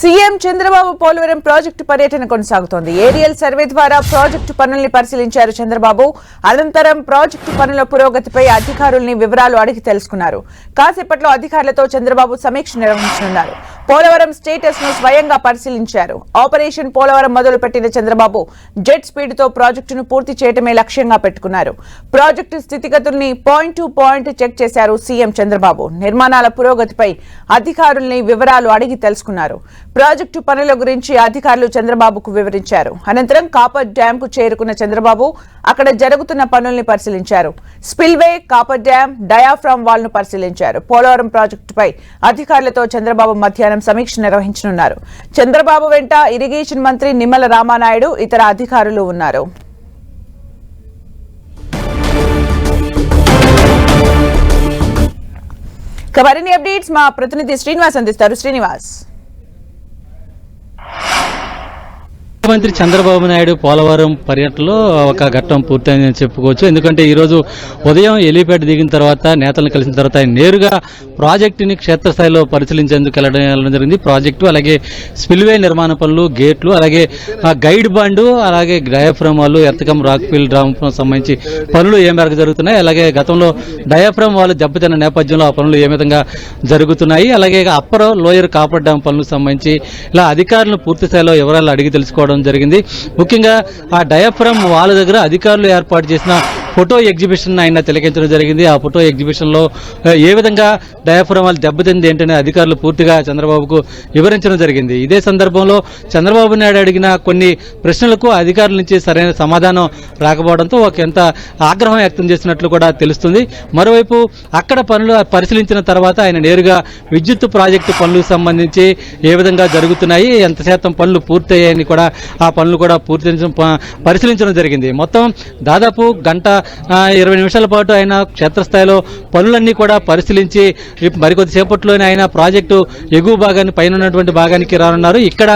CM Chandrababu Polavaram project పర్యటన కొనసాగుతోంది. Aerial survey ద్వారా ప్రాజెక్టు పనుల్ని పరిశీలించారు చంద్రబాబు. అనంతరం ప్రాజెక్టు పనుల పురోగతిపై అధికారుల్ని వివరాలు అడిగి తెలుసుకున్నారు. కాసేపట్లో అధికారులతో చంద్రబాబు సమీక్ష నిర్వహించనున్నారు. పోలవరం స్టేటస్ను స్వయంగా పరిశీలించారు. ఆపరేషన్ పోలవరం మొదలుపెట్టిన చంద్రబాబు జెట్ స్పీడ్తో ప్రాజెక్టును పూర్తి చేయటమే లక్ష్యంగా పెట్టుకున్నారు. ప్రాజెక్టు స్థితిగతుల్ని పాయింట్ టు పాయింట్ చెక్ చేశారు సీఎం చంద్రబాబు. నిర్మాణాల పురోగతిపై అధికారుల్ని వివరాలు అడిగి తెలుసుకున్నారు. ప్రాజెక్టు పనుల గురించి అధికారులు చంద్రబాబుకు వివరించారు. అనంతరం కాపర్ డ్యాం కు చేరుకున్న చంద్రబాబు అక్కడ జరుగుతున్న పనుల్ని పరిశీలించారు. స్పిల్వే కాపర్ డ్యాం డయాఫ్రామ్ వాల్ను పరిశీలించారు. పోలవరం ప్రాజెక్టుపై అధికారులతో చంద్రబాబు మధ్యాహ్నం సమీక్ష నిర్వహించనున్నారు. చంద్రబాబు వెంట ఇరిగేషన్ మంత్రి నిమ్మల రామానాయుడు ఇతర అధికారులు ఉన్నారు. మరిన్ని అప్డేట్స్ మా ప్రతినిధి శ్రీనివాస్ అందిస్తారు. శ్రీనివాస్. ముఖ్యమంత్రి చంద్రబాబు నాయుడు పోలవరం పర్యటనలో ఒక ఘట్టం పూర్తయిందని చెప్పుకోవచ్చు. ఎందుకంటే ఈరోజు ఉదయం ఎలిపేట దిగిన తర్వాత నేతలను కలిసిన తర్వాత ఆయన నేరుగా ప్రాజెక్టుని క్షేత్రస్థాయిలో పరిశీలించేందుకు వెళ్ళడం జరిగింది. ప్రాజెక్టు అలాగే స్పిల్వే నిర్మాణ పనులు గేట్లు అలాగే ఆ గైడ్ బండు అలాగే డయాఫ్రమ్ వాళ్ళు ఎర్తకం రాక్ఫీల్ డ్రామ్ సంబంధించి పనులు ఏ మేరకు జరుగుతున్నాయి అలాగే గతంలో డయాఫ్రమ్ వాళ్ళు దెబ్బతిన్న నేపథ్యంలో ఆ పనులు ఏ విధంగా జరుగుతున్నాయి అలాగే అప్పర్ లోయర్ కాపర్ డ్యామ్ పనులకు సంబంధించి ఇలా అధికారులను పూర్తిస్థాయిలో వివరాలు అడిగి తెలుసుకోవడం జరిగింది. ముఖ్యంగా ఆ డయాఫ్రమ్ వాళ్ళ దగ్గర అధికారులు ఏర్పాటు చేసిన ఫోటో ఎగ్జిబిషన్ ఆయన తిలకించడం జరిగింది. ఆ ఫోటో ఎగ్జిబిషన్లో ఏ విధంగా డయాఫ్రమ్ వాళ్ళు దెబ్బతింది ఏంటనే అధికారులు పూర్తిగా చంద్రబాబుకు వివరించడం జరిగింది. ఇదే సందర్భంలో చంద్రబాబు నాయుడు అడిగిన కొన్ని ప్రశ్నలకు అధికారుల నుంచి సరైన సమాధానం రాకపోవడంతో ఒక ఎంత ఆగ్రహం వ్యక్తం చేసినట్లు కూడా తెలుస్తుంది. మరోవైపు అక్కడ పనులు పరిశీలించిన తర్వాత ఆయన నేరుగా విద్యుత్ ప్రాజెక్టు పనులకు సంబంధించి ఏ విధంగా జరుగుతున్నాయి ఎంత శాతం పనులు పూర్తయ్యాయని కూడా ఆ పనులు కూడా పూర్తి పరిశీలించడం జరిగింది. మొత్తం దాదాపు గంట ఇరవై నిమిషాల పాటు ఆయన క్షేత్రస్థాయిలో పనులన్నీ కూడా పరిశీలించి ఇప్ మరికొద్ది సేపట్లోనే ఆయన ప్రాజెక్టు ఎగువ భాగాన్ని పైన ఉన్నటువంటి భాగానికి రానున్నారు. ఇక్కడ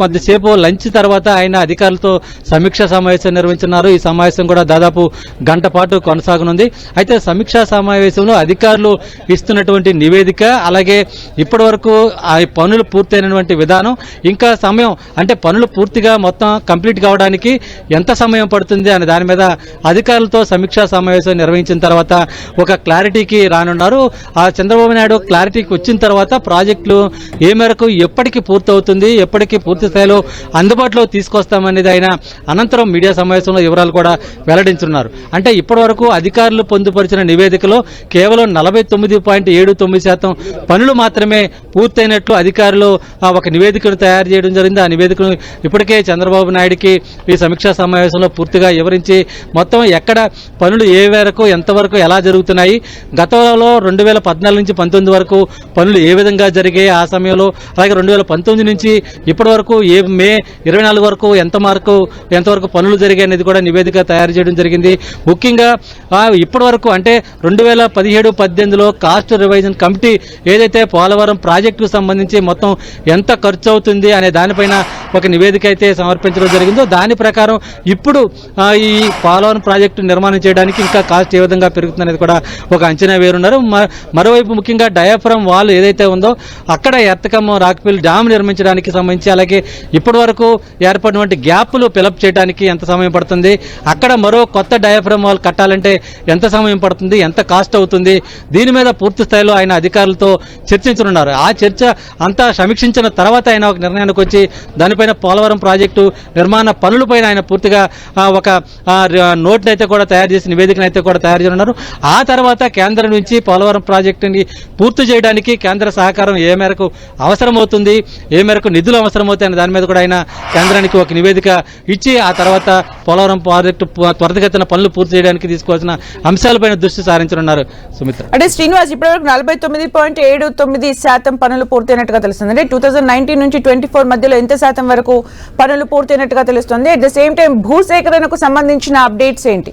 కొద్దిసేపు లంచ్ తర్వాత ఆయన అధికారులతో సమీక్షా సమావేశం నిర్వహించనున్నారు. ఈ సమావేశం కూడా దాదాపు గంట పాటు కొనసాగనుంది. అయితే సమీక్షా సమావేశంలో అధికారులు ఇస్తున్నటువంటి నివేదిక అలాగే ఇప్పటి వరకు ఆ పనులు పూర్తయినటువంటి విధానం ఇంకా సమయం అంటే పనులు పూర్తిగా మొత్తం కంప్లీట్ కావడానికి ఎంత సమయం పడుతుంది అనే దాని మీద అధికారులు అధికారులతో సమీక్షా సమావేశం నిర్వహించిన తర్వాత ఒక క్లారిటీకి రానున్నారు. ఆ చంద్రబాబు నాయుడు క్లారిటీకి వచ్చిన తర్వాత ప్రాజెక్టులు ఏ మేరకు ఎప్పటికి పూర్తవుతుంది ఎప్పటికీ పూర్తి స్థాయిలో అందుబాటులో తీసుకొస్తామనేది ఆయన అనంతరం మీడియా సమావేశంలో వివరాలు కూడా వెల్లడించున్నారు. అంటే ఇప్పటివరకు అధికారులు పొందుపరిచిన నివేదికలో కేవలం నలభై తొమ్మిది పాయింట్ ఏడు తొమ్మిది శాతం పనులు మాత్రమే పూర్తయినట్లు అధికారులు ఆ, ఒక నివేదికను తయారు చేయడం జరిగింది. ఆ నివేదికను ఇప్పటికే చంద్రబాబు నాయుడికి ఈ సమీక్షా సమావేశంలో పూర్తిగా వివరించి మొత్తం ఎక్కడ పనులు ఏ మేరకు ఎంతవరకు ఎలా జరుగుతున్నాయి? గతంలో రెండు వేల పద్నాలుగు నుంచి పంతొమ్మిది వరకు పనులు ఏ విధంగా జరిగాయి ఆ సమయంలో? అలాగే రెండు వేల పంతొమ్మిది నుంచి ఇప్పటి వరకు ఏ మే ఇరవై నాలుగు వరకు ఎంత మార్కు ఎంతవరకు పనులు జరిగాయి అనేది కూడా నివేదిక తయారు చేయడం జరిగింది. ముఖ్యంగా ఇప్పటి వరకు అంటే రెండు వేల పదిహేడు పద్దెనిమిదిలో కాస్ట్ రివైజన్ కమిటీ ఏదైతే పోలవరం ప్రాజెక్టుకు సంబంధించి మొత్తం ఎంత ఖర్చు అవుతుంది అనే దానిపైన ఒక నివేదిక అయితే సమర్పించడం జరిగిందో దాని ప్రకారం ఇప్పుడు ఈ పోలవరం ప్రాజెక్టు నిర్మాణం చేయడానికి ఇంకా కాస్ట్ ఏ విధంగా పెరుగుతుంది అనేది కూడా ఒక అంచనా వేరున్నారు. మరోవైపు ముఖ్యంగా డయాఫ్రమ్ వాల్ ఏదైతే ఉందో అక్కడ ఎర్తకమ్మ రాక్పిల్ డ్యామ్ నిర్మించడానికి సంబంధించి అలాగే ఇప్పటి వరకు ఏర్పడినటువంటి గ్యాప్లు ఫిలప్ చేయడానికి ఎంత సమయం పడుతుంది అక్కడ మరో కొత్త డయాఫ్రమ్ వాల్ కట్టాలంటే ఎంత సమయం పడుతుంది ఎంత కాస్ట్ అవుతుంది దీని మీద పూర్తి స్థాయిలో ఆయన అధికారులతో చర్చించనున్నారు. ఆ చర్చ అంతా సమీక్షించిన తర్వాత ఆయన ఒక నిర్ణయానికి వచ్చి దానిపైన పోలవరం ప్రాజెక్టు నిర్మాణ పనులపైన ఆయన పూర్తిగా ఒక నోట్నైతే అయితే కూడా తయారు చేసి నివేదికను అయితే కూడా తయారు చేయనున్నారు. ఆ తర్వాత కేంద్రం నుంచి పోలవరం ప్రాజెక్టుని పూర్తి చేయడానికి కేంద్ర సహకారం ఏ మేరకు అవసరమవుతుంది ఏ మేరకు నిధులు అవసరమవుతాయి అనే దాని మీద కూడా ఆయన కేంద్రానికి ఒక నివేదిక ఇచ్చి ఆ తర్వాత పోలవరం ప్రాజెక్టు ప- త్వరితగతిన పనులు పూర్తి చేయడానికి తీసుకోవాల్సిన అంశాలపైన దృష్టి సారించనున్నారు సుమిత్ర. అంటే శ్రీనివాస్ ఇప్పటివరకు నలభై తొమ్మిది పాయింట్ ఏడు తొమ్మిది శాతం పనులు పూర్తయినట్టుగా తెలుస్తుంది అంటే టూ థౌసండ్ నైన్టీన్ నుంచి ట్వంటీ ఫోర్ మధ్యలో ఎంత శాతం వరకు పనులు పూర్తయినట్టుగా తెలుస్తుంది. అట్ ద సేమ్ టైం భూసేకరణకు సంబంధించిన అప్డేట్స్ ఏంటి?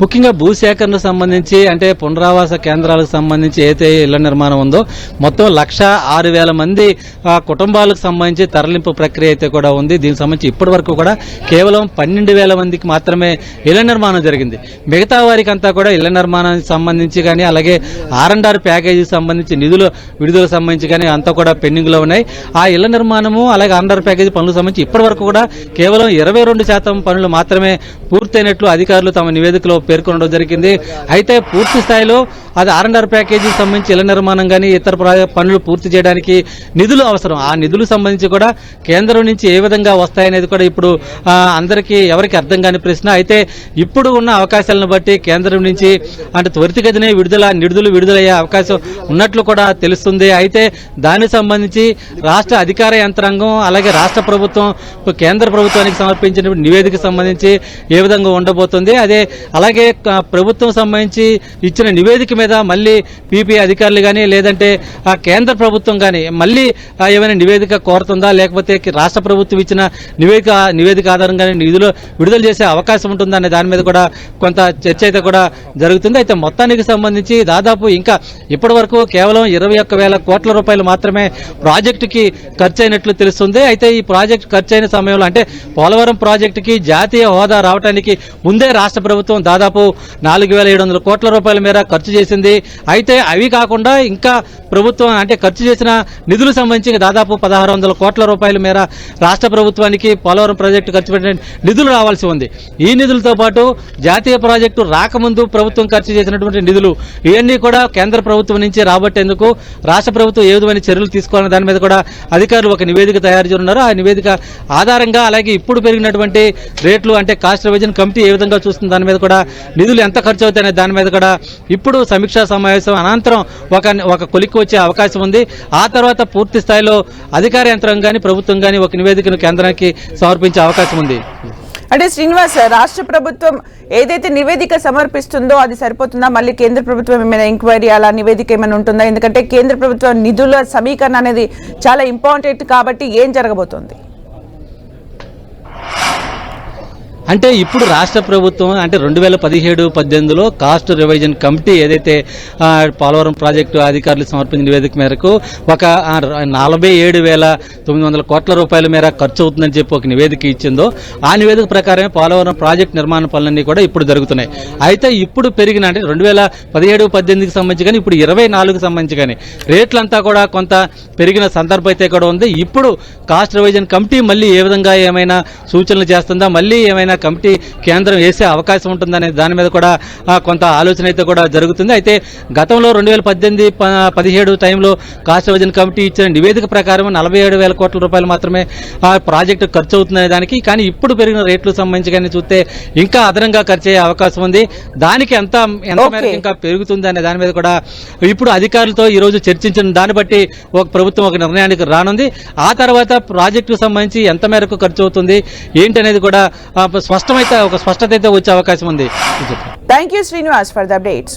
ముఖ్యంగా భూసేకరణకు సంబంధించి అంటే పునరావాస కేంద్రాలకు సంబంధించి ఏదైతే ఇళ్ళ నిర్మాణం ఉందో మొత్తం లక్ష ఆరు వేల మంది ఆ, కుటుంబాలకు సంబంధించి తరలింపు ప్రక్రియ అయితే కూడా ఉంది. దీనికి సంబంధించి ఇప్పటి వరకు కూడా కేవలం పన్నెండు వేల మందికి మాత్రమే ఇళ్ళ నిర్మాణం జరిగింది. మిగతా వారికి అంతా కూడా ఇళ్ళ నిర్మాణానికి సంబంధించి కానీ అలాగే ఆర్ అండ్ ఆర్ ప్యాకేజీకి సంబంధించి నిధులు విడుదలకు సంబంధించి కానీ అంతా కూడా పెండింగ్లో ఉన్నాయి. ఆ ఇళ్ళ నిర్మాణము అలాగే ఆర్ అండ్ ఆర్ ప్యాకేజీ పనులకు సంబంధించి ఇప్పటి వరకు కూడా కేవలం ఇరవై రెండు శాతం పనులు మాత్రమే పూర్తయినట్లు అధికారులు తమ నివేదికలో పేర్కొనడం జరిగింది. అయితే పూర్తి స్థాయిలో అది ఆర్ అండ్ ఆర్ ప్యాకేజీకి సంబంధించి ఇళ్ళ నిర్మాణం కానీ ఇతర పనులు పూర్తి చేయడానికి నిధులు అవసరం. ఆ నిధులు సంబంధించి కూడా కేంద్రం నుంచి ఏ విధంగా వస్తాయనేది కూడా ఇప్పుడు అందరికీ ఎవరికి అర్థం కాని ప్రశ్న. అయితే ఇప్పుడు ఉన్న అవకాశాలను బట్టి కేంద్రం నుంచి అంటే త్వరితగతినే విడుదల నిధులు విడుదలయ్యే అవకాశం ఉన్నట్లు కూడా తెలుస్తుంది. అయితే దానికి సంబంధించి రాష్ట్ర అధికార యంత్రాంగం అలాగే రాష్ట్ర ప్రభుత్వం కేంద్ర ప్రభుత్వానికి సమర్పించిన నివేదిక సంబంధించి ఏ విధంగా ఉండబోతుంది. అదే అలాగే అలాగే ప్రభుత్వం సంబంధించి ఇచ్చిన నివేదిక మీద మళ్ళీ పీపీ అధికారులు కానీ లేదంటే ఆ కేంద్ర ప్రభుత్వం కానీ మళ్ళీ ఏమైనా నివేదిక కోరుతుందా? లేకపోతే రాష్ట్ర ప్రభుత్వం ఇచ్చిన నివేదిక నివేదిక ఆధారంగానే నిధులు విడుదల చేసే అవకాశం ఉంటుందా అనే దాని మీద కూడా కొంత చర్చ అయితే కూడా జరుగుతుంది. అయితే మొత్తానికి సంబంధించి దాదాపు ఇంకా ఇప్పటి వరకు కేవలం ఇరవై ఒక్క వేల కోట్ల రూపాయలు మాత్రమే ప్రాజెక్టుకి ఖర్చు అయినట్లు తెలుస్తుంది. అయితే ఈ ప్రాజెక్ట్ ఖర్చు అయిన సమయంలో అంటే పోలవరం ప్రాజెక్టుకి జాతీయ హోదా రావడానికి ముందే రాష్ట్ర ప్రభుత్వం దాదాపు నాలుగు వేల ఏడు వందల కోట్ల రూపాయల మేర ఖర్చు చేసింది. అయితే అవి కాకుండా ఇంకా ప్రభుత్వం అంటే ఖర్చు చేసిన నిధులు సంబంధించి దాదాపు పదహారు వందల కోట్ల రూపాయల మేర రాష్ట్ర ప్రభుత్వానికి పోలవరం ప్రాజెక్టు ఖర్చు పెట్టిన నిధులు రావాల్సి ఉంది. ఈ నిధులతో పాటు జాతీయ ప్రాజెక్టు రాకముందు ప్రభుత్వం ఖర్చు చేసినటువంటి నిధులు ఇవన్నీ కూడా కేంద్ర ప్రభుత్వం నుంచి రాబట్టేందుకు రాష్ట్ర ప్రభుత్వం ఏ విధమైన చర్యలు తీసుకోవాలనే దాని మీద కూడా అధికారులు ఒక నివేదిక తయారు చేస్తున్నారు ఆ నివేదిక ఆధారంగా అలాగే ఇప్పుడు పెరిగినటువంటి రేట్లు అంటే కాస్ట్ రివిజన్ కమిటీ ఏ విధంగా చూస్తుంది దాని మీద కూడా నిధులు ఎంత ఖర్చు అవుతాయనే దాని మీద కూడా ఇప్పుడు సమీక్షా సమావేశం అనంతరం ఒక ఒక కొలిక్కి వచ్చే అవకాశం ఉంది. ఆ తర్వాత పూర్తి స్థాయిలో అధికార యంత్రం కానీ ప్రభుత్వం కానీ ఒక నివేదికను కేంద్రానికి సమర్పించే అవకాశం ఉంది. అంటే శ్రీనివాస్ రాష్ట్ర ప్రభుత్వం ఏదైతే నివేదిక సమర్పిస్తుందో అది సరిపోతుందా? మళ్ళీ కేంద్ర ప్రభుత్వం ఏమైనా ఎంక్వైరీ అలా నివేదిక ఏమైనా ఉంటుందా? ఎందుకంటే కేంద్ర ప్రభుత్వం నిధుల సమీకరణ అనేది చాలా ఇంపార్టెంట్ కాబట్టి ఏం జరగబోతోంది? అంటే ఇప్పుడు రాష్ట్ర ప్రభుత్వం అంటే రెండు వేల పదిహేడు పద్దెనిమిదిలో కాస్ట్ రివైజన్ కమిటీ ఏదైతే పోలవరం ప్రాజెక్టు అధికారులు సమర్పించిన నివేదిక మేరకు ఒక నలభై ఏడు వేల తొమ్మిది వందల కోట్ల రూపాయల మేర ఖర్చు అవుతుందని చెప్పి ఒక నివేదిక ఇచ్చిందో ఆ నివేదిక ప్రకారమే పోలవరం ప్రాజెక్ట్ నిర్మాణ పనులన్నీ కూడా ఇప్పుడు జరుగుతున్నాయి. అయితే ఇప్పుడు పెరిగిన అంటే రెండు వేల పదిహేడు పద్దెనిమిదికి సంబంధించి కానీ ఇప్పుడు ఇరవై నాలుగుకి సంబంధించి కానీ రేట్లంతా కూడా కొంత పెరిగిన సందర్భం అయితే కూడా ఉంది. ఇప్పుడు కాస్ట్ రివైజన్ కమిటీ మళ్ళీ ఏ విధంగా ఏమైనా సూచనలు చేస్తుందా మళ్ళీ ఏమైనా కమిటీ కేంద్రం వేసే అవకాశం ఉంటుందనే దాని మీద కూడా కొంత ఆలోచన అయితే కూడా జరుగుతుంది. అయితే గతంలో రెండు వేల పద్దెనిమిది పదిహేడు టైంలో కాస్ట్ రివిజన్ కమిటీ ఇచ్చిన నివేదిక ప్రకారం నలభై ఏడు వేల కోట్ల రూపాయలు మాత్రమే ఆ ప్రాజెక్టు ఖర్చు అవుతుందనే దానికి. కానీ ఇప్పుడు పెరిగిన రేట్లు సంబంధించి కానీ చూస్తే ఇంకా అదనంగా ఖర్చు అయ్యే అవకాశం ఉంది. దానికి ఎంత ఎంత. మేరకు ఇంకా పెరుగుతుంది అనే దాని మీద కూడా ఇప్పుడు అధికారులతో ఈ రోజు చర్చించిన దాన్ని బట్టి ఒక ప్రభుత్వం ఒక నిర్ణయానికి రానుంది. ఆ తర్వాత ప్రాజెక్టుకు సంబంధించి ఎంత మేరకు ఖర్చు అవుతుంది ఏంటనేది కూడా స్పష్టమైతే ఒక స్పష్టత అయితే వచ్చే అవకాశం ఉంది. Thank you Srinivas for the updates